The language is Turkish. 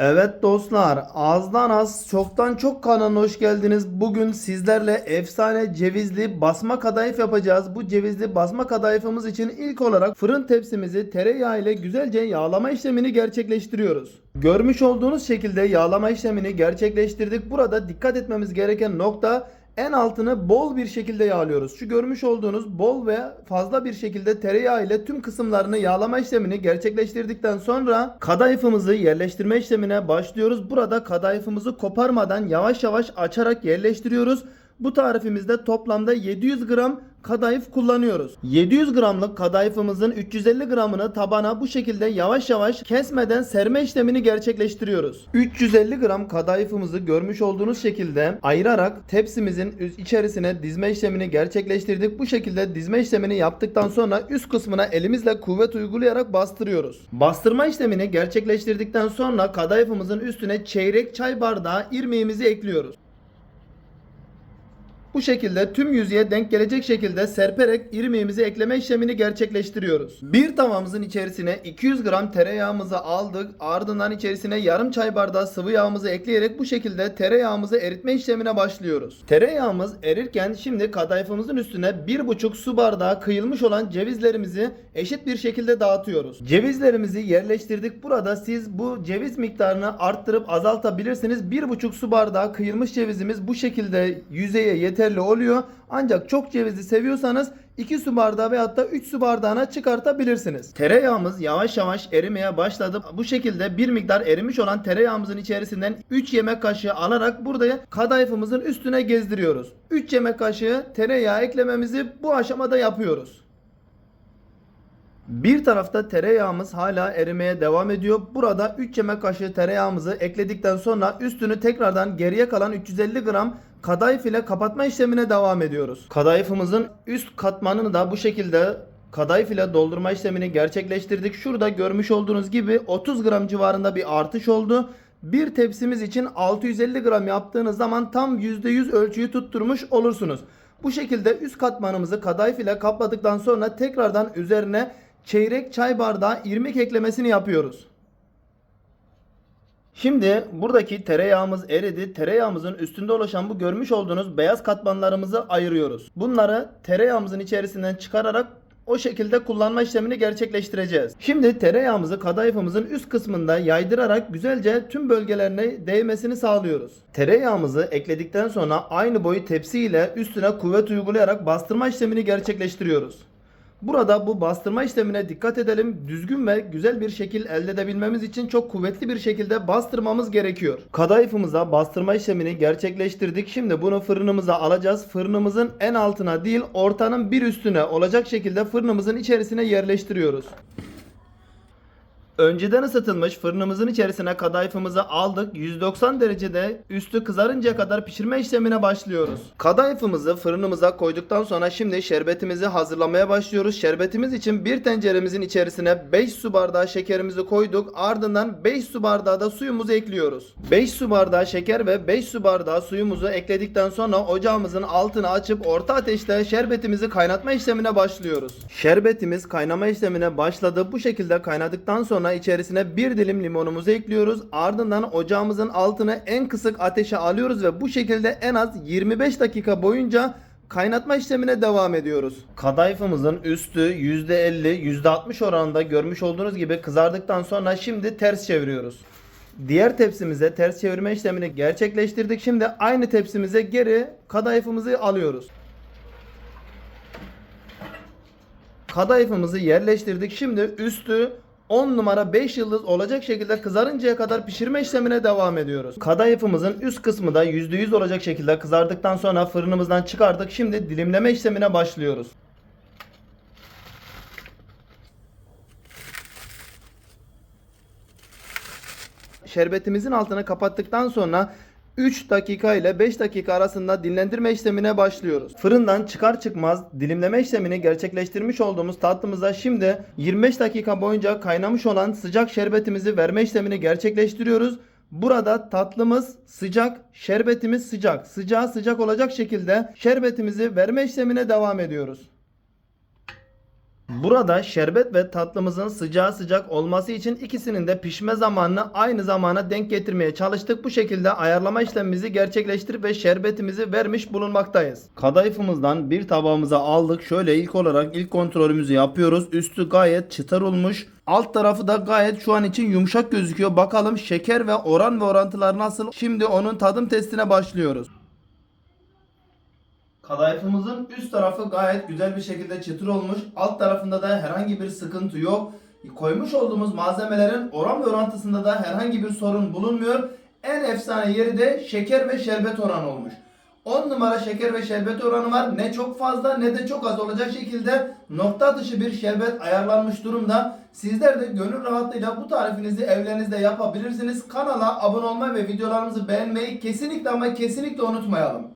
Evet dostlar, azdan az, çoktan çok kanalına hoş geldiniz. Bugün sizlerle efsane cevizli basma kadayıf yapacağız. Bu cevizli basma kadayıfımız için ilk olarak fırın tepsimizi tereyağı ile güzelce yağlama işlemini gerçekleştiriyoruz. Görmüş olduğunuz şekilde yağlama işlemini gerçekleştirdik. Burada dikkat etmemiz gereken nokta en altını bol bir şekilde yağlıyoruz. Şu görmüş olduğunuz bol ve fazla bir şekilde tereyağı ile tüm kısımlarını yağlama işlemini gerçekleştirdikten sonra kadayıfımızı yerleştirme işlemine başlıyoruz. Burada kadayıfımızı koparmadan yavaş yavaş açarak yerleştiriyoruz. Bu tarifimizde toplamda 700 gram kadayıf kullanıyoruz. 700 gramlık kadayıfımızın 350 gramını tabana bu şekilde yavaş yavaş kesmeden serme işlemini gerçekleştiriyoruz. 350 gram kadayıfımızı görmüş olduğunuz şekilde ayırarak tepsimizin içerisine dizme işlemini gerçekleştirdik. Bu şekilde dizme işlemini yaptıktan sonra üst kısmına elimizle kuvvet uygulayarak bastırıyoruz. Bastırma işlemini gerçekleştirdikten sonra kadayıfımızın üstüne çeyrek çay bardağı irmiğimizi ekliyoruz. Bu şekilde tüm yüzeye denk gelecek şekilde serperek irmiğimizi ekleme işlemini gerçekleştiriyoruz. Bir tavamızın içerisine 200 gram tereyağımızı aldık. Ardından içerisine yarım çay bardağı sıvı yağımızı ekleyerek bu şekilde tereyağımızı eritme işlemine başlıyoruz. Tereyağımız erirken şimdi kadayıfımızın üstüne 1,5 su bardağı kıyılmış olan cevizlerimizi eşit bir şekilde dağıtıyoruz. Cevizlerimizi yerleştirdik. Burada siz bu ceviz miktarını arttırıp azaltabilirsiniz. 1,5 su bardağı kıyılmış cevizimiz bu şekilde yüzeye yeterli oluyor. Ancak çok cevizi seviyorsanız 2 su bardağı veyahut da 3 su bardağına çıkartabilirsiniz. Tereyağımız yavaş yavaş erimeye başladı. Bu şekilde bir miktar erimiş olan tereyağımızın içerisinden 3 yemek kaşığı alarak burada kadayıfımızın üstüne gezdiriyoruz. 3 yemek kaşığı tereyağı eklememizi bu aşamada yapıyoruz. Bir tarafta tereyağımız hala erimeye devam ediyor. Burada 3 yemek kaşığı tereyağımızı ekledikten sonra üstünü tekrardan geriye kalan 350 gram kadayıf ile kapatma işlemine devam ediyoruz. Kadayıfımızın üst katmanını da bu şekilde kadayıf ile doldurma işlemini gerçekleştirdik. Şurada görmüş olduğunuz gibi 30 gram civarında bir artış oldu. Bir tepsimiz için 650 gram yaptığınız zaman tam %100 ölçüyü tutturmuş olursunuz. Bu şekilde üst katmanımızı kadayıf ile kapladıktan sonra tekrardan üzerine çeyrek çay bardağı irmik eklemesini yapıyoruz. Şimdi buradaki tereyağımız eridi. Tereyağımızın üstünde oluşan bu görmüş olduğunuz beyaz katmanlarımızı ayırıyoruz. Bunları tereyağımızın içerisinden çıkararak o şekilde kullanma işlemini gerçekleştireceğiz. Şimdi tereyağımızı kadayıfımızın üst kısmında yaydırarak güzelce tüm bölgelerine değmesini sağlıyoruz. Tereyağımızı ekledikten sonra aynı boyu tepsi ile üstüne kuvvet uygulayarak bastırma işlemini gerçekleştiriyoruz. Burada bu bastırma işlemine dikkat edelim. Düzgün ve güzel bir şekil elde edebilmemiz için çok kuvvetli bir şekilde bastırmamız gerekiyor. Kadayıfımıza bastırma işlemini gerçekleştirdik. Şimdi bunu fırınımıza alacağız. Fırınımızın en altına değil ortanın bir üstüne olacak şekilde fırınımızın içerisine yerleştiriyoruz. Önceden ısıtılmış fırınımızın içerisine kadayıfımızı aldık. 190 derecede üstü kızarıncaya kadar pişirme işlemine başlıyoruz. Kadayıfımızı fırınımıza koyduktan sonra şimdi şerbetimizi hazırlamaya başlıyoruz. Şerbetimiz için bir tenceremizin içerisine 5 su bardağı şekerimizi koyduk. Ardından 5 su bardağı da suyumuzu ekliyoruz. 5 su bardağı şeker ve 5 su bardağı suyumuzu ekledikten sonra ocağımızın altını açıp orta ateşte şerbetimizi kaynatma işlemine başlıyoruz. Şerbetimiz kaynama işlemine başladı. Bu şekilde kaynadıktan sonra içerisine bir dilim limonumuzu ekliyoruz. Ardından ocağımızın altını en kısık ateşe alıyoruz ve bu şekilde en az 25 dakika boyunca kaynatma işlemine devam ediyoruz. Kadayıfımızın üstü %50 %60 oranında görmüş olduğunuz gibi kızardıktan sonra şimdi ters çeviriyoruz. Diğer tepsimize ters çevirme işlemini gerçekleştirdik. Şimdi aynı tepsimize geri kadayıfımızı alıyoruz. Kadayıfımızı yerleştirdik. Şimdi üstü 10 numara 5 yıldız olacak şekilde kızarıncaya kadar pişirme işlemine devam ediyoruz. Kadayıfımızın üst kısmı da %100 olacak şekilde kızardıktan sonra fırınımızdan çıkardık. Şimdi dilimleme işlemine başlıyoruz. Şerbetimizin altını kapattıktan sonra 3 dakika ile 5 dakika arasında dinlendirme işlemine başlıyoruz. Fırından çıkar çıkmaz dilimleme işlemini gerçekleştirmiş olduğumuz tatlımıza şimdi 25 dakika boyunca kaynamış olan sıcak şerbetimizi verme işlemini gerçekleştiriyoruz. Burada tatlımız sıcak, şerbetimiz sıcak. Sıcağı sıcak olacak şekilde şerbetimizi verme işlemine devam ediyoruz. Burada şerbet ve tatlımızın sıcağı sıcak olması için ikisinin de pişme zamanını aynı zamana denk getirmeye çalıştık. Bu şekilde ayarlama işlemimizi gerçekleştirip ve şerbetimizi vermiş bulunmaktayız. Kadayıfımızdan bir tabağımıza aldık. Şöyle ilk olarak ilk kontrolümüzü yapıyoruz. Üstü gayet çıtır olmuş. Alt tarafı da gayet şu an için yumuşak gözüküyor. Bakalım şeker ve oran ve orantılar nasıl? Şimdi onun tadım testine başlıyoruz. Kadayıfımızın üst tarafı gayet güzel bir şekilde çıtır olmuş. Alt tarafında da herhangi bir sıkıntı yok. Koymuş olduğumuz malzemelerin oran ve orantısında da herhangi bir sorun bulunmuyor. En efsane yeri de şeker ve şerbet oranı olmuş. 10 numara şeker ve şerbet oranı var. Ne çok fazla ne de çok az olacak şekilde nokta dışı bir şerbet ayarlanmış durumda. Sizler de gönül rahatlığıyla bu tarifinizi evlerinizde yapabilirsiniz. Kanala abone olmayı ve videolarımızı beğenmeyi kesinlikle ama kesinlikle unutmayalım.